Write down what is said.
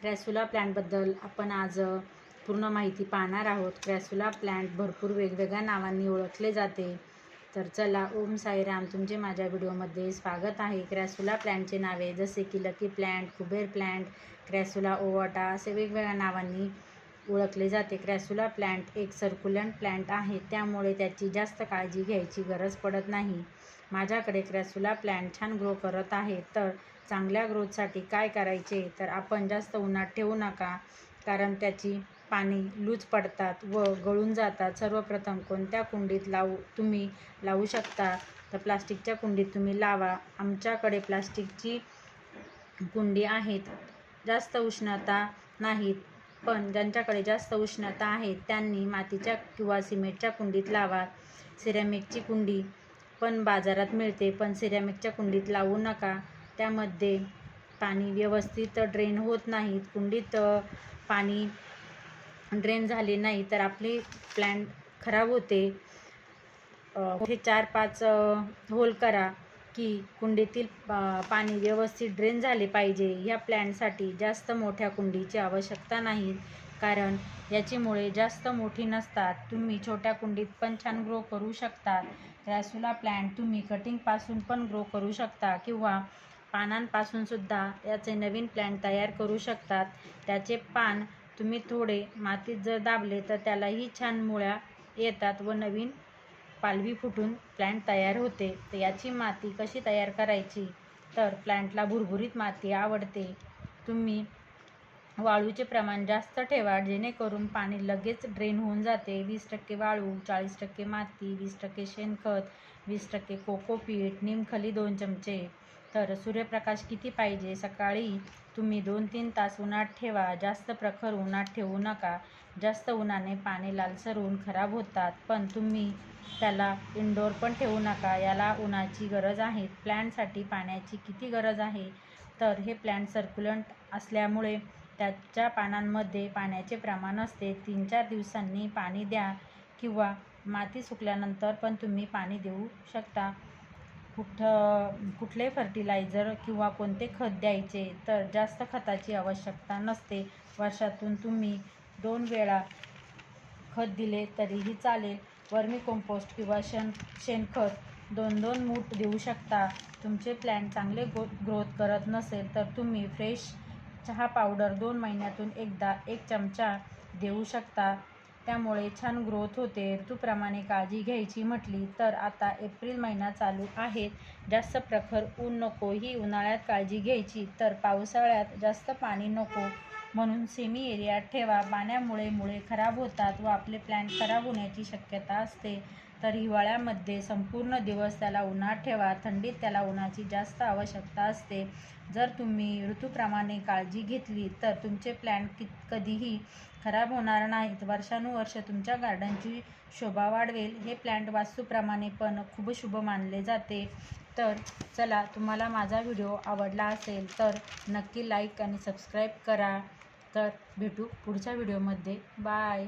क्रॅसुला प्लँटबद्दल आपण आज पूर्ण माहिती पाहणार आहोत. क्रॅसुला प्लॅन्ट भरपूर वेगवेगळ्या नावांनी ओळखले जाते. तर चला ओम साईराम तुमचे माझ्या व्हिडिओमध्ये स्वागत आहे. क्रॅसुला प्लॅन्टचे नावे जसे की lucky plant Kuber plant crassula ovata असे वेगवेगळ्या नावांनी ओळखले जाते. क्रॅसुला प्लॅन्ट एक सर्क्युलंट प्लॅन्ट आहे. त्यामुळे त्याची जास्त काळजी घ्यायची गरज पडत नाही. माझ्याकडे क्रॅसुला प्लॅन्ट छान ग्रो करत आहे तर चांगल्या ग्रोथसाठी काय करायचे? तर आपण जास्त उन्हात ठेवू नका कारण त्याची पाणी लूज पडतात व गळून जातात. सर्वप्रथम कोणत्या कुंडीत लावू तुम्ही लावू शकता? तर प्लास्टिकच्या कुंडीत तुम्ही लावा. आमच्याकडे प्लास्टिकची कुंडी आहेत. जास्त उष्णता नाहीत पण ज्यांच्याकडे जास्त उष्णता आहे त्यांनी मातीच्या किंवा सिमेंटच्या कुंडीत लावा. सिरॅमिकची कुंडी पण बाजारात मिळते. पण सिरॅमिकच्या कुंडीत लावू नका. त्यामध्ये पाणी व्यवस्थित ड्रेन होत नाहीत कुंडीत पाणी ड्रेन झाले नाही तर आपली प्लॅन्ट खराब होते. हे चार पाच होल करा की कुंडीतील पाणी व्यवस्थित ड्रेन झाले पाहिजे. ह्या प्लॅन्टसाठी जास्त मोठ्या कुंडीची आवश्यकता नाही. कारण याची मुळे जास्त मोठी नसतात. तुम्ही छोट्या कुंडीत पण छान ग्रो करू शकता. रॅसुला प्लॅन्ट तुम्ही कटिंगपासून पण ग्रो करू शकता किंवा पानांपासून सुद्धा याचे नवीन प्लॅन्ट तयार करू शकतात. त्याचे पान तुम्ही थोडे मातीत जर दाबले तर त्यालाही छान मुळ्या येतात व नवीन पालवी फुटून प्लॅन्ट तयार होते. तर याची माती कशी तयार करायची? तर प्लॅन्टला भुरभुरीत माती आवडते. तुम्ही वाळूचे प्रमाण जास्त ठेवा जेणेकरून पाणी लगेच ड्रेन होऊन जाते. वीस टक्के वाळू चाळीस टक्के माती वीस टक्के शेणखत वीस टक्के कोकोपीट निमखली दोन चमचे. तर सूर्यप्रकाश किती पाहिजे? सकाळी तुम्ही दोन तीन तास उन्हात ठेवा. जास्त प्रखर उन्हात ठेवू नका. जास्त उन्हाने पाने लालसर होऊन खराब होतात. पण तुम्ही त्याला इनडोअर पण ठेवू नका. याला उन्हाची गरज आहे. प्लॅनसाठी पाण्याची किती गरज आहे? तर हे प्लॅन सर्क्युलंट असल्यामुळे त्याच्या पानांमध्ये पाण्याचे प्रमाण असते. तीन चार दिवसांनी पाणी द्या किंवा माती सुकल्यानंतर पण तुम्ही पाणी देऊ शकता. कुठं कुठले फर्टिलायझर किंवा कोणते खत द्यायचे तर जास्त खताची आवश्यकता नसते. वर्षातून तुम्ही दोन वेळा खत दिले तरीही चालेल. वर्मी कंपोस्ट किंवा शेण शेणखत दोन दोन मूठ देऊ शकता. तुमचे प्लॅन चांगले ग्रो ग्रोथ करत नसेल तर तुम्ही फ्रेश चहा पावडर दोन महिन्यातून एकदा एक चमचा देऊ शकता. त्यामुळे छान ग्रोथ होते. ऋतूप्रमाणे काळजी घ्यायची म्हटली तर आता एप्रिल महिना चालू आहे. जास्त प्रखर ऊन नको ही उन्हाळ्यात काळजी घ्यायची. तर पावसाळ्यात जास्त पाणी नको म्हणून सेमी एरियात ठेवा. पाण्यामुळे मुळे खराब होतात व आपले प्लॅन्ट खराब होण्याची शक्यता असते. तर हिवाळ्यामध्ये संपूर्ण दिवस त्याला उन्हात ठेवा. थंडीत त्याला उन्हाची जास्त आवश्यकता असते. जर तुम्ही ऋतूप्रमाणे काळजी घेतली तर तुमचे प्लॅन्ट कि कधीही खराब होणार नाहीत. वर्षानुवर्ष तुमच्या गार्डनची शोभा वाढवेल. हे प्लॅन्ट वास्तूप्रमाणे पण खूप शुभ मानले जाते. तर चला तुम्हाला माझा व्हिडिओ आवडला असेल तर नक्की लाईक आणि सबस्क्राईब करा. तर भेटू पुढच्या व्हिडिओमध्ये. बाय.